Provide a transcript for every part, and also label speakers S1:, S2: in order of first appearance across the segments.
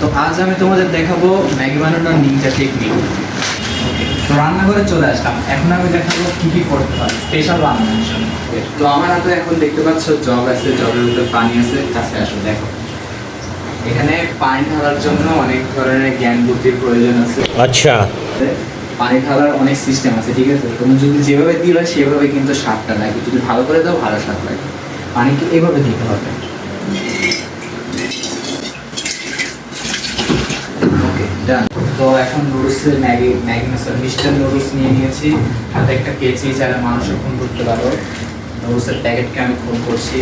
S1: তো আজ আমি তোমাদের দেখাবো ম্যাগি বানানোর নিনজা টেকনিক তো রান্নাঘরে চলে আসলাম। এখন আমি দেখাবো কি কি করতে হয়। স্পেশাল রান্নার জন্য। তো আমার হাতে এখন দেখতে পাচ্ছ জগ আছে জগের মধ্যে পানি আছে। কাছে আসো দেখো। এখানে পানি ঢালার জন্য অনেক ধরনের জ্ঞান বুদ্ধির প্রয়োজন আছে।
S2: আচ্ছা।
S1: পানি ঢালার অনেক সিস্টেম আছে ঠিক আছে? তুমি যদি যেভাবে দিবা সেভাবে কিন্তু স্বাদটা লাগে। যদি ভালো করে দাও ভালো স্বাদ লাগে। পানিকে এভাবে দিতে হবে। নুডলসের Maggi Maggi masala Mr Noodles নিয়ে নিয়েছি। হাতে একটা কেচি, যারা মানুষ খুন করতে পারো। নুডলসের প্যাকেটকে আমি খুন করছি।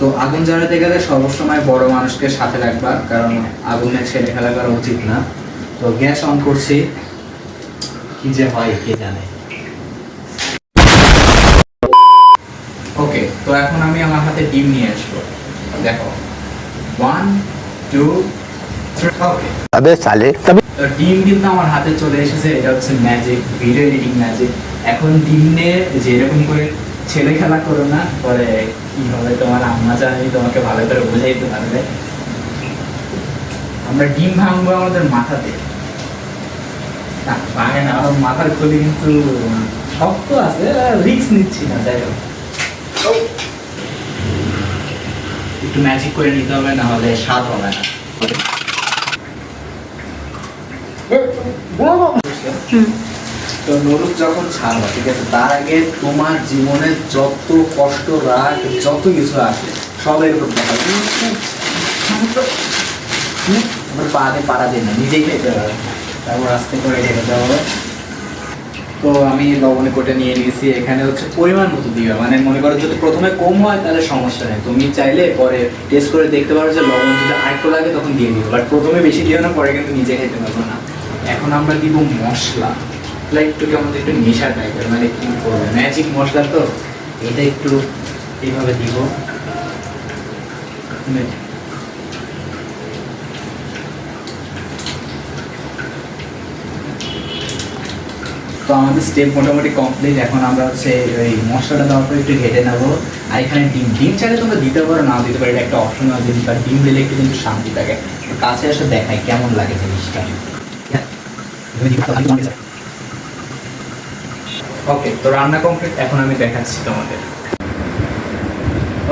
S1: তো আগুন জ্বালাতে গেলে সবসময় বড় মানুষকে সাথে রাখবা, কারণ আগুনে ছেলে খেলা করা উচিত না। তো গ্যাস অন করছি। কি যে হয়, কে জানে। ওকে তো এখন আমি আমার হাতে ডিম নিয়ে আসব। দেখো। ওয়ান টু ওকে
S2: তবে সালে।
S1: তবে ডিম কিন্তু আমার হাতে চলে এসেছে এটা হচ্ছে ম্যাজিক ভিডিও এডিটিং ম্যাজিক এখন ডিম নিয়ে যেরকম করে ছেলে খেলা করো না পরে কি হবে তোমার আম্মা জানি তোমাকে ভালো করে বোঝাইতে পারবে। আমরা ডিম ভাঙবো আমাদের মাথাতে। না ভাঙে না আমার মাথার খুলি কিন্তু শক্ত আছে রিক্স নিচ্ছি না যাই হোক। একটু ম্যাজিক করে নিতে হবে না হলে স্বাদ হবে না তো নুডলস যখন ছাড়বা ঠিক আছে তার আগে তোমার জীবনে যত কষ্ট রাগ যত কিছু আছে সব এর উপর পাড়া দিন না নিজেই খেতে হবে তারপর আস্তে করে দেওয়া হবে তো আমি লবণে কোটে নিয়ে নিয়েছি, এখানে হচ্ছে পরিমাণ মতো দিবে। মানে মনে করো যদি প্রথমে কম হয় তাহলে সমস্যা নেই। তুমি চাইলে পরে টেস্ট করে দেখতে পারো যে লবণ যদি আরেকটু লাগে তখন দিয়ে দিও বাট প্রথমে বেশি দিও না, পরে কিন্তু নিজে খেতে পারব না। এখন আমরা দিব মশলা। লাইক একটু কেমন একটু নেশা টাইপের মানে কি করব ম্যাজিক মশলা তো। এটা একটু এইভাবে দিব। তো আমাদের স্টেপ মোটামুটি কমপ্লিট এখন আমরা হচ্ছে ওই মশলাটা দেওয়ার পর একটু ঘেটে নেব। আর এখানে ডিম ডিম চাইলে তোমরা দিতে পারো, না দিতে পারো, এটা একটা অপশনাল জিনিস। বা ডিম দিলে একটু কিন্তু শান্তি থাকে কাছে এসে দেখাই কেমন লাগে জিনিসটা। ওকে তো রান্না কমপ্লিট এখন আমি দেখাচ্ছি তোমাদের।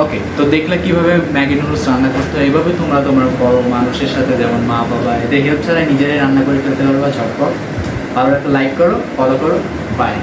S1: ওকে তো দেখলে কীভাবে ম্যাগি নুডলস রান্না করতে হয়। এইভাবে তোমরা তোমার বড় মানুষের সাথে, যেমন মা বাবা এদের হেল্প ছাড়া নিজেরাই রান্না করে খেতে পারবা ঝটপট। ভালো একটা লাইক করো ফলো করো বাই